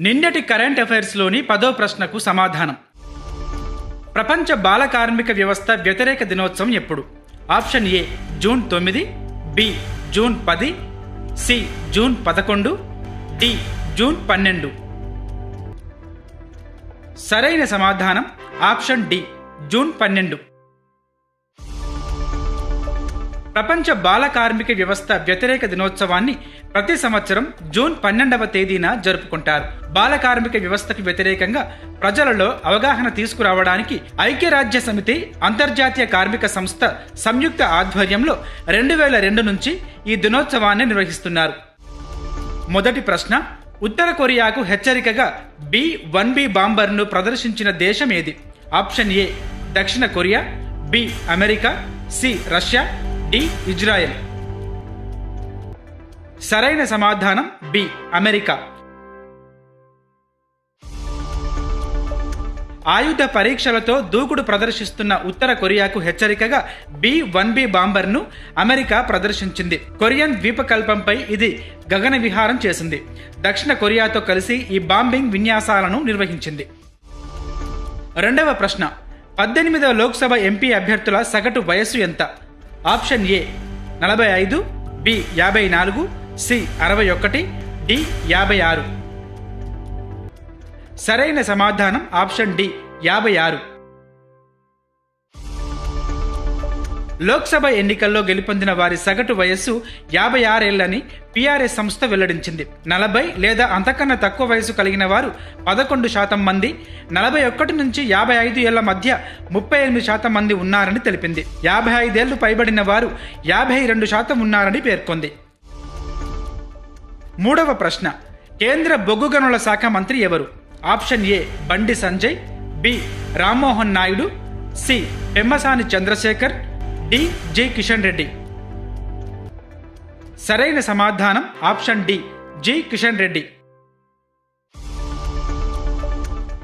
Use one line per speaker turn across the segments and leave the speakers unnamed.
నిన్నటి కరెంట్ అఫైర్స్లోని పదో ప్రశ్నకు సమాధానం. ప్రపంచ బాల కార్మిక వ్యవస్థ వ్యతిరేక దినోత్సవం ఎప్పుడు? ఆప్షన్ ఏ జూన్ తొమ్మిది బి జూన్ పది సి జూన్ పదకొండు డి జూన్ పన్నెండు. సరైన సమాధానం ఆప్షన్ డి జూన్ పన్నెండు. ప్రపంచ బాల కార్మిక వ్యవస్థ వ్యతిరేక దినోత్సవాన్ని ప్రతి సంవత్సరం జూన్ పన్నెండవ తేదీన జరుపుకుంటారు. బాల కార్మిక వ్యవస్థకు వ్యతిరేకంగా ప్రజలలో అవగాహన తీసుకురావడానికి ఐక్యరాజ్య సమితి అంతర్జాతీయ కార్మిక సంస్థ సంయుక్త ఆధ్వర్యంలో రెండు వేల రెండు నుంచి ఈ దినోత్సవాన్ని నిర్వహిస్తున్నారు. మొదటి ప్రశ్న ఉత్తర కొరియాకు హెచ్చరికగా బి వన్ బి బాంబర్ను ప్రదర్శించిన దేశం ఏది? ఆప్షన్ ఏ దక్షిణ Korea B America C Russia D Israel. సరైన సమాధానం బి అమెరికా. ఆయుధ పరీక్షలతో దూకుడు ప్రదర్శిస్తున్న ఉత్తర కొరియాకు హెచ్చరికగా బి వన్ బి బాంబర్ను అమెరికా ప్రదర్శించింది. కొరియన్ ద్వీపకల్పంపై ఇది గగన విహారం చేసింది. దక్షిణ కొరియాతో కలిసి ఈ బాంబింగ్ విన్యాసాలను నిర్వహించింది. రెండవ ప్రశ్న పద్దెనిమిదవ లోక్సభ ఎంపీ అభ్యర్థుల సగటు వయస్సు ఎంత? ఆప్షన్ ఏ నలభై ఐదు బి యాభై నాలుగు సి అరవై ఒకటి డి యాభై ఆరు. సరైన సమాధానం ఆప్షన్ డి యాభై ఆరు. లోక్సభ ఎన్నికల్లో గెలుపొందిన వారి సగటు వయస్సు యాభై ఆరేళ్ళని పీఆర్ఎస్ సంస్థ వెల్లడించింది. నలభై లేదా అంతకన్నా తక్కువ వయసు కలిగిన వారు పదకొండు శాతం మంది నలభై ఒకటి నుంచి యాభై ఐదు ఏళ్ళ మధ్య ముప్పై ఎనిమిది శాతం మంది ఉన్నారని తెలిపింది. యాభై ఐదేళ్ళు పైబడిన వారు యాభై రెండు శాతం ఉన్నారని పేర్కొంది. మూడవ ప్రశ్న. కేంద్ర బొగ్గు గనుల శాఖ మంత్రి ఎవరు? Option A Bandi Sanjay B Rammohan Naidu C Pemmasani Chandrasekhar D G Kishan Reddy. సరైన సమాధానం option D G Kishan Reddy.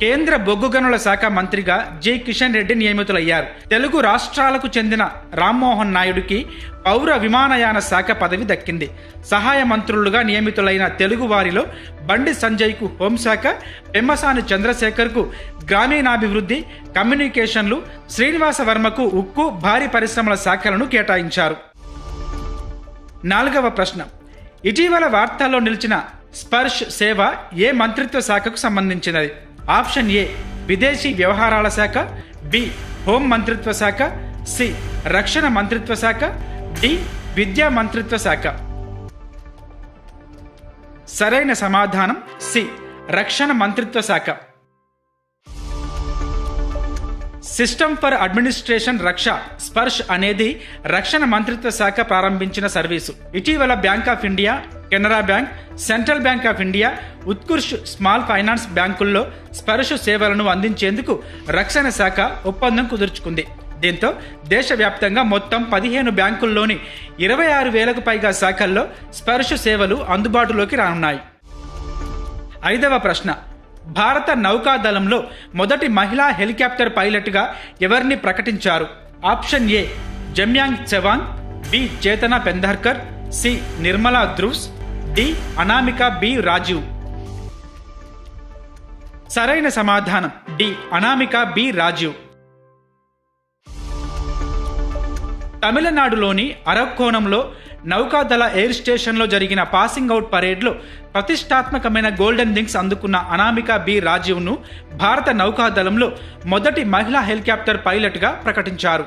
కేంద్ర బొగ్గు గనుల శాఖ మంత్రిగా జి. కిషన్ రెడ్డి నియమితులయ్యారు. తెలుగు రాష్ట్రాలకు చెందిన రామ్మోహన్ నాయుడుకి పౌర విమానయాన శాఖ పదవి దక్కింది. సహాయ మంత్రులుగా నియమితులైన తెలుగు వారిలో బండి సంజయ్కు హోంశాఖ పెమ్మసాని చంద్రశేఖర్కు గ్రామీణాభివృద్ధి కమ్యూనికేషన్లు శ్రీనివాస వర్మకు ఉక్కు భారీ పరిశ్రమల శాఖలను కేటాయించారు. నాలుగవ ప్రశ్న. ఇటీవల వార్తల్లో నిలిచిన స్పర్శ్ సేవ ఏ మంత్రిత్వ శాఖకు సంబంధించినది? ఆప్షన్ ఏ విదేశీ వ్యవహారాల శాఖ బి హోం మంత్రిత్వ శాఖ సి రక్షణ మంత్రిత్వ శాఖ డి విద్యా మంత్రిత్వ శాఖ. సరైన సమాధానం సి రక్షణ మంత్రిత్వ శాఖ. సిస్టమ్ ఫర్ అడ్మినిస్ట్రేషన్ రక్ష స్పర్శ్ అనేది రక్షణ మంత్రిత్వ శాఖ ప్రారంభించిన సర్వీసు. ఇటీవల bank of India Canara bank central bank of India Utkarsh small finance బ్యాంకుల్లో స్పర్శ సేవలను అందించేందుకు రక్షణ శాఖ ఒప్పందం కుదుర్చుకుంది. దీంతో దేశవ్యాప్తంగా మొత్తం పదిహేను బ్యాంకుల్లోని ఇరవై ఆరు వేలకు పైగా శాఖల్లో స్పర్శ సేవలు అందుబాటులోకి రానున్నాయి. ఐదవ ప్రశ్న. భారత నౌకాదళంలో మొదటి మహిళా హెలికాప్టర్ పైలట్గా ఎవరిని ప్రకటించారు? Option A Jamyang Tsewang B Chetna Pendharkar C Nirmala ధ్రువ్స్ D Anamika B Rajiv. సరైన సమాధానం. D Anamika B Rajeev. తమిళనాడులోని అరక్కోణంలో నౌకాదళ ఎయిర్ స్టేషన్లో జరిగిన పాసింగ్ అవుట్ పరేడ్లో ప్రతిష్టాత్మకమైన గోల్డెన్ రింగ్స్ అందుకున్న అనామిక బి రాజీవ్ను భారత నౌకాదళంలో మొదటి మహిళా హెలికాప్టర్ పైలట్గా ప్రకటించారు.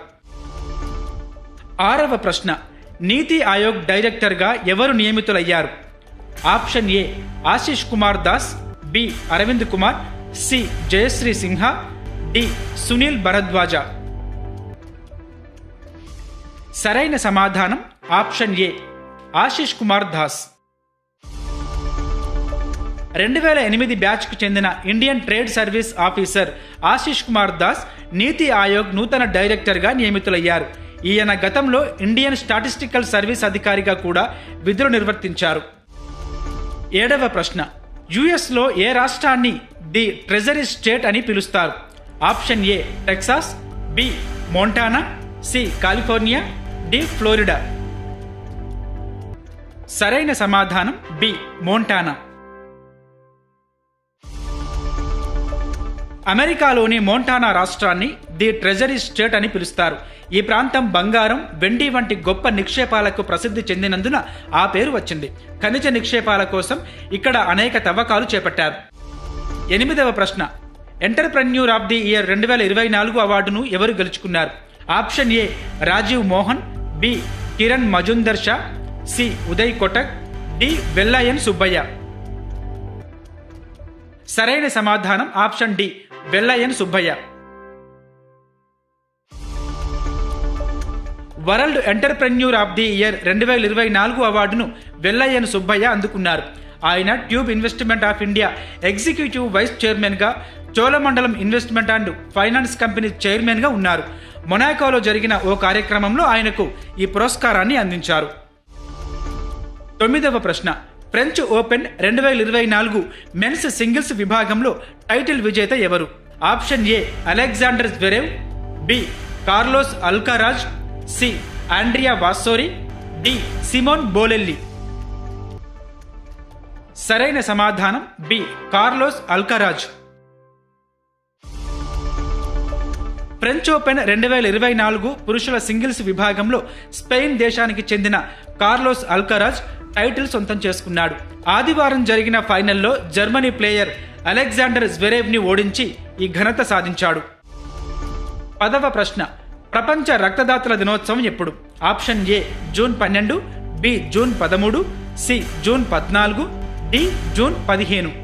ఆరవ ప్రశ్న. నీతి ఆయోగ్ డైరెక్టర్గా ఎవరు నియమితులయ్యారు? Option A Ashish Kumar Das B Arvind Kumar C Jayashree Sinha D Sunil Bhardwaj. సరైన సమాధానం ఆప్షన్ ఏ ఆశిష్ కుమార్ దాస్. రెండు వేల ఎనిమిది బ్యాచ్కు చెందిన Indian trade service officer Ashish Kumar Das Niti Aayog నూతన డైరెక్టర్గా నియమితులయ్యారు. ఈయన గతంలో ఇండియన్ స్టాటిస్టికల్ సర్వీస్ అధికారిగా కూడా విధులు నిర్వర్తించారు. ఏడవ ప్రశ్న. యుఎస్లో ఏ రాష్ట్రాన్ని ది ట్రెజరీ స్టేట్ అని పిలుస్తారు? Option A Texas B Montana C California D Florida. సరైన సమాధానం బి మోంటానా. అమెరికాలోని మోంటానా రాష్ట్రాన్ని ది ట్రెజరీ స్టేట్ అని పిలుస్తారు. ఈ ప్రాంతం బంగారం వెండి వంటి గొప్ప నిక్షేపాలకు ప్రసిద్ధి చెందినందున ఆ పేరు వచ్చింది. ఖనిజ నిక్షేపాల కోసం ఇక్కడ అనేక తవ్వకాలు చేపట్టారు. ఎనిమిదవ ప్రశ్న. ఎంటర్ప్రెన్యూర్ ఆఫ్ ది ఇయర్ రెండు వేల ఇరవై నాలుగు అవార్డును ఎవరు గెలుచుకున్నారు? Option A Rajiv Mohan B Kiran Mazumdar Shaw C Uday Kotak D Vellayan Subbiah. సరైన సమాధానం option D Vellayan Subbiah. World entrepreneur of the year రెండు వేల ఇరవై నాలుగు అవార్డును వెల్లయ్యన్ సుబ్బయ్య అందుకున్నారు. ఆయన tube investment of India executive vice చైర్మన్గా Cholamandalam investment and finance company చైర్మన్గా ఉన్నారు. మొనాకోలో జరిగిన ఓ కార్యక్రమంలో ఆయనకు ఈ పురస్కారాన్ని అందించారు. తొమ్మిదవ ప్రశ్న. ఫ్రెంచ్ ఓపెన్ రెండు వేల ఇరవై నాలుగు మెన్స్ సింగిల్స్ విభాగంలో టైటిల్ విజేత ఎవరు? Option A Alexander Zverev B Carlos Alcaraz C Andrea Vavassori D Simone Bolelli. సరైన సమాధానం B Carlos Alcaraz. French Open రెండు వేల ఇరవై నాలుగు పురుషుల సింగిల్స్ విభాగంలో స్పెయిన్ దేశానికి చెందిన కార్లోస్ అల్కరాజ్ టైటిల్ సొంతం చేసుకున్నాడు. ఆదివారం జరిగిన ఫైనల్లో జర్మనీ ప్లేయర్ అలెగ్జాండర్ జ్వెరేవ్ని ఓడించి ఈ ఘనత సాధించాడు. పదవ ప్రశ్న ప్రపంచ రక్తదాతల దినోత్సవం ఎప్పుడు? ఆప్షన్ ఏ జూన్ పన్నెండు బి జూన్ పదమూడు సి జూన్ పద్నాలుగు డి జూన్ పదిహేను.